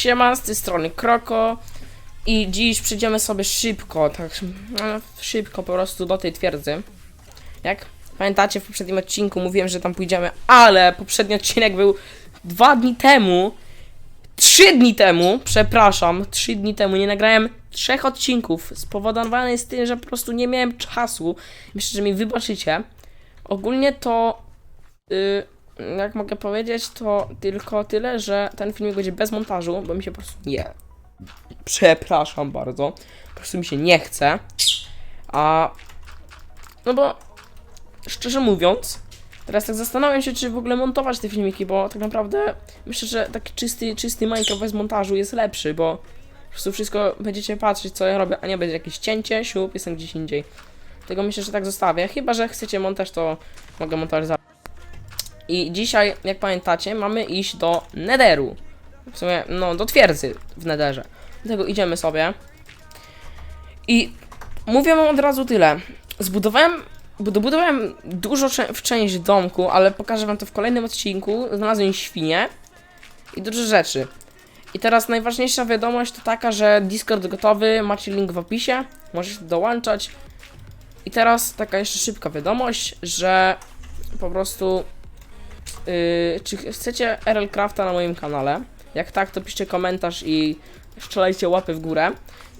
Siema, z tej strony Kroko i dziś przejdziemy sobie szybko, tak no, szybko po prostu do tej twierdzy. Jak pamiętacie w poprzednim odcinku mówiłem, że tam pójdziemy, ale poprzedni odcinek był dwa dni temu, trzy dni temu, przepraszam, trzy dni temu nie nagrałem trzech odcinków. Spowodowane jest tym, że po prostu nie miałem czasu. Myślę, że mi wybaczycie. Ogólnie to y, jak mogę powiedzieć, to tylko tyle, że ten filmik będzie bez montażu, bo mi się po prostu nie. Przepraszam bardzo. Po prostu mi się nie chce. A. No bo. Szczerze mówiąc, teraz tak zastanawiam się, czy w ogóle montować te filmiki, bo tak naprawdę myślę, że taki czysty, czysty Minecraft bez montażu jest lepszy, bo po prostu wszystko będziecie patrzeć, co ja robię, a nie będzie jakieś cięcie, siup, jestem gdzieś indziej. Tego myślę, że tak zostawię. Chyba, że chcecie montaż, to mogę montować za. I dzisiaj, jak pamiętacie, mamy iść do Netheru. W sumie, no, do twierdzy w Netherze. Dlatego idziemy sobie. I mówię wam od razu tyle. Zbudowałem, dobudowałem dużo w część domku, ale pokażę wam to w kolejnym odcinku. Znalazłem świnie i dużo rzeczy. I teraz najważniejsza wiadomość to taka, że Discord gotowy, macie link w opisie, możecie dołączać. I teraz taka jeszcze szybka wiadomość, że po prostu Yy, czy chcecie RL Crafta na moim kanale? Jak tak, to piszcie komentarz i strzelajcie łapy w górę.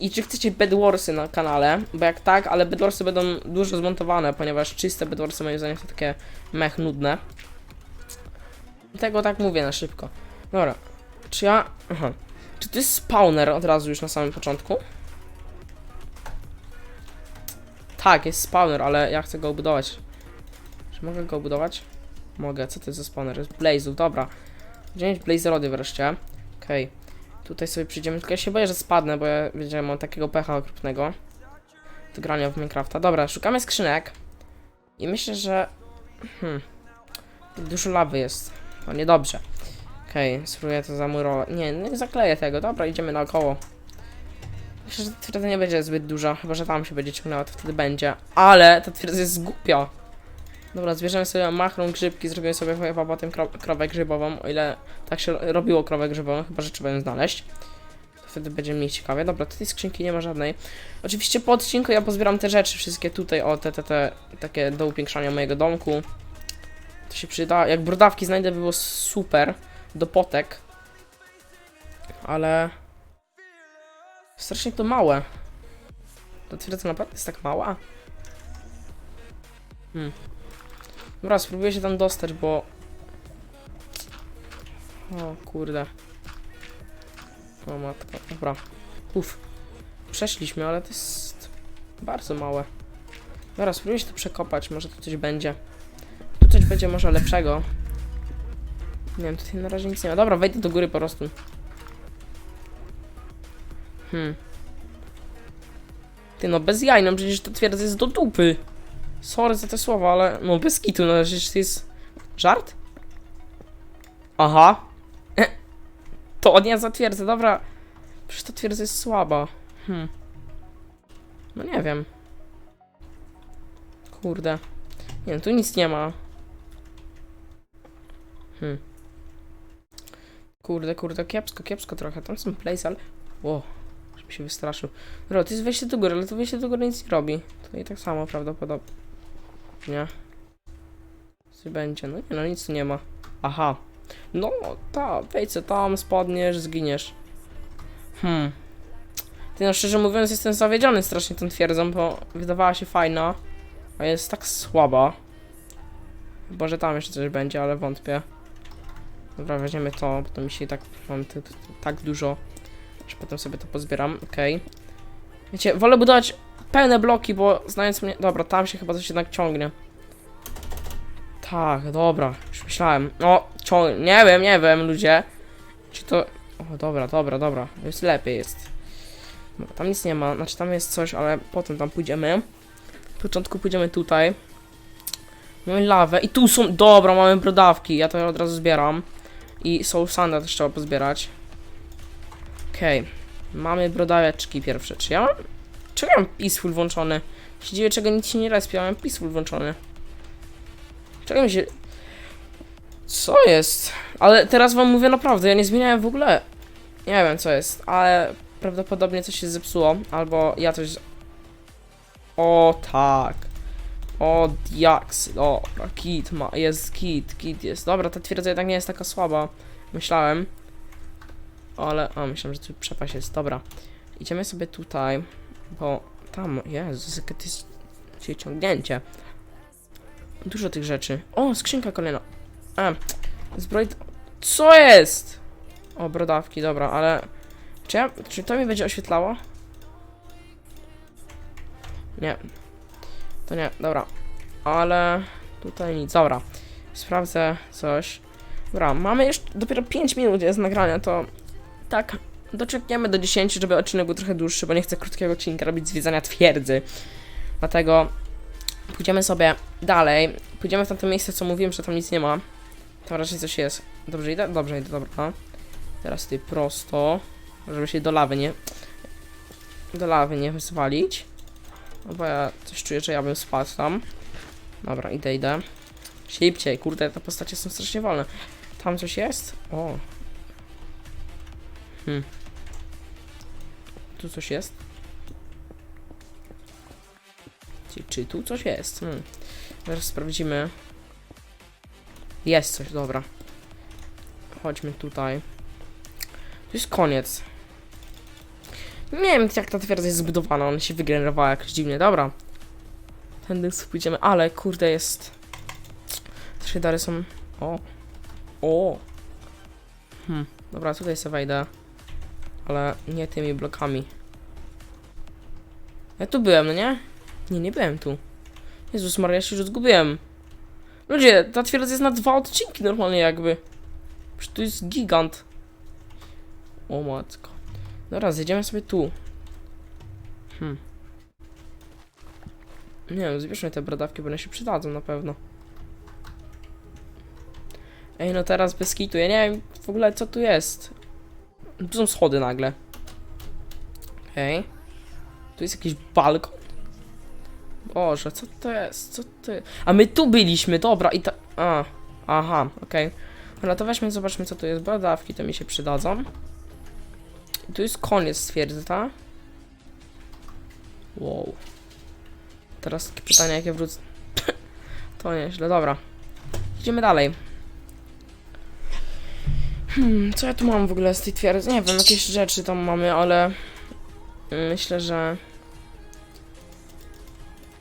I czy chcecie Bedwarsy na kanale? Bo jak tak, ale Bedwarsy będą dużo zmontowane, ponieważ czyste Bedwarsy moim zdaniem są takie mech nudne. Tego tak mówię na szybko. Dobra, czy ja... Aha. Czy to jest spawner od razu już na samym początku? Tak, jest spawner, ale ja chcę go budować. Czy mogę go budować? Mogę, co to jest za spawner? Blaze'ów, dobra. Wziąć Blaze Rody wreszcie. Okej. Tutaj sobie przyjdziemy, tylko ja się boję, że spadnę, bo ja wiedziałem, mam takiego pecha okropnego. Do grania w Minecrafta. Dobra, szukamy skrzynek. I myślę, że... Hmm. Dużo lawy jest. To niedobrze. Okej, spróbuję to zamurować. Nie, nie zakleję tego. Dobra, idziemy naokoło. Myślę, że ta twierdza nie będzie zbyt duża, chyba że tam się będzie ciągnęła, to wtedy będzie. Ale ta twierdza jest głupia. Dobra, zbierzemy sobie machną grzybki, zrobimy sobie chyba potem kro krowę grzybową, o ile tak się robiło krowę grzybową, chyba że trzeba ją znaleźć. To wtedy będzie mniej ciekawie. Dobra, tutaj skrzynki nie ma żadnej. Oczywiście po odcinku ja pozbieram te rzeczy wszystkie tutaj, o te, te, te takie do upiększania mojego domku. To się przyda. Jak brodawki znajdę, by było super. Do potek. Ale... Strasznie to małe. To twierdza naprawdę jest tak mała? Hmm. Dobra, spróbuję się tam dostać, bo... O kurde. O matko, dobra. Uf. Przeszliśmy, ale to jest bardzo małe. Dobra, spróbuję się tu przekopać, może tu coś będzie. Tu coś będzie może lepszego. Nie wiem, tutaj na razie nic nie ma. Dobra, wejdę do góry po prostu. Hmm. Ty no, bez jaj, no przecież to twierdza jest do dupy. Sorry za te słowa, ale no bez kitu, no przecież to jest żart? Aha. To nie zatwierdzę, dobra. Przecież ta twierdza jest słaba. Hmm. No nie wiem. Kurde. Nie tu nic nie ma. Hmm. Kurde, kurde, kiepsko, kiepsko trochę. Tam są place, ale... Ło, żeby się wystraszył. Dobra, to jest wejście do góry, ale to wejście do góry nic nie robi. To i tak samo prawdopodobnie. Nie. Co będzie? No nie, no nic nie ma. Aha. No, ta, se tam, spadniesz, zginiesz. Hmm. Ty no, szczerze mówiąc, jestem zawiedziony strasznie tą twierdzą, bo wydawała się fajna, a jest tak słaba. Chyba, że tam jeszcze coś będzie, ale wątpię. Dobra, weźmiemy to, bo to mi się i tak, mam tak dużo, że potem sobie to pozbieram, okej. Wiecie, wolę budować pełne bloki, bo znając mnie... Dobra, tam się chyba coś jednak ciągnie. Tak, dobra, już myślałem. O, ciągnie, nie wiem, nie wiem, ludzie. Czy to... O, dobra, dobra, dobra, już lepiej jest. Dobra, tam nic nie ma, znaczy tam jest coś, ale potem tam pójdziemy. W początku pójdziemy tutaj. Mamy lawę i tu są... Dobra, mamy brodawki, ja to od razu zbieram. I soul sanda też trzeba pozbierać. Okej. Mamy brodaweczki pierwsze. Czy ja mam Czego mam peaceful włączony? Się czego nic się nie respi, ja mam peaceful włączony. Czego mi się... Co jest? Ale teraz wam mówię naprawdę, ja nie zmieniałem w ogóle... Nie wiem co jest, ale prawdopodobnie coś się zepsuło, albo ja coś... O tak. O diaks, dobra, kit ma, jest kit, kit jest. Dobra, ta twierdza jednak nie jest taka słaba, myślałem. Ale, a myślałem, że tu przepaść jest, dobra. Idziemy sobie tutaj, bo tam, Jezus, jakie to jest ciągnięcie. Dużo tych rzeczy. O, skrzynka kolejna. A, zbroj... Co jest? O, brodawki, dobra, ale... Czy, ja, czy to mi będzie oświetlało? Nie. To nie, dobra. Ale tutaj nic, dobra. Sprawdzę coś. Dobra, mamy już dopiero 5 minut jest nagrania, to tak, doczekniemy do 10, żeby odcinek był trochę dłuższy, bo nie chcę krótkiego odcinka robić zwiedzania twierdzy. Dlatego pójdziemy sobie dalej. Pójdziemy w tamte miejsce, co mówiłem, że tam nic nie ma. Tam raczej coś jest. Dobrze idę? Dobrze idę, dobra. Teraz ty prosto, żeby się do lawy nie... Do lawy nie zwalić. No bo ja coś czuję, że ja bym spadł tam. Dobra, idę, idę. Szybciej, kurde, te postacie są strasznie wolne. Tam coś jest? O. Hmm. Tu coś jest? Czy, czy tu coś jest? Hmm. Zaraz sprawdzimy. Jest coś, dobra. Chodźmy tutaj. To jest koniec. Nie wiem, jak ta twierdza jest zbudowana, ona się wygenerowała jakoś dziwnie. Dobra. Tędy pójdziemy, ale kurde jest... Trzy dary są... O. O. Hmm. Dobra, tutaj sobie wejdę. Ale nie tymi blokami. Ja tu byłem, no nie? Nie, nie byłem tu. Jezus Maria, ja się już zgubiłem. Ludzie, ta twierdza jest na dwa odcinki normalnie jakby. Przecież to jest gigant. O matko. Dobra, zjedziemy sobie tu. Hmm. Nie wiem, zbierzmy te brodawki, bo one się przydadzą na pewno. Ej, no teraz bez kitu, ja nie wiem w ogóle co tu jest. Tu są schody nagle. Okej. Tu jest jakiś balkon. Boże, co to jest? Co jest? A my tu byliśmy, dobra, i ta... A, aha, okej. Dobra, to weźmy, zobaczmy co tu jest. Brodawki to mi się przydadzą. I tu jest koniec stwierdzy, tak? Wow. Teraz takie pytanie, jakie wrócę. to nieźle, dobra. Idziemy dalej. Hmm, co ja tu mam w ogóle z tej twierdzy? Nie wiem, jakieś rzeczy tam mamy, ale myślę, że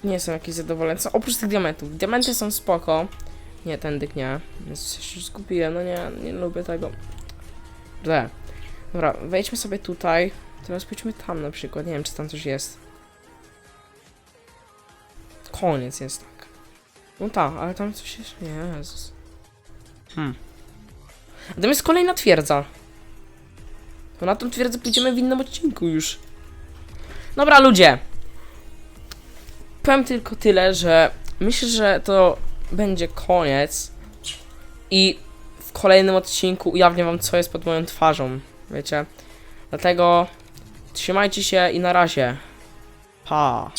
nie są jakieś zadowolone. Co, oprócz tych diamentów. Diamenty są spoko. Nie, ten nie. Więc się skupiłem, no nie, nie lubię tego. Ble. Dobra, wejdźmy sobie tutaj. Teraz pójdźmy tam na przykład. Nie wiem, czy tam coś jest. Koniec jest tak. No tak, ale tam coś jest. Jezus. Hmm. Jest kolejna twierdza. To na tą twierdzę pójdziemy w innym odcinku już. Dobra, ludzie. Powiem tylko tyle, że myślę, że to będzie koniec. I w kolejnym odcinku ujawnię wam, co jest pod moją twarzą. Wiecie? Dlatego trzymajcie się i na razie. Pa.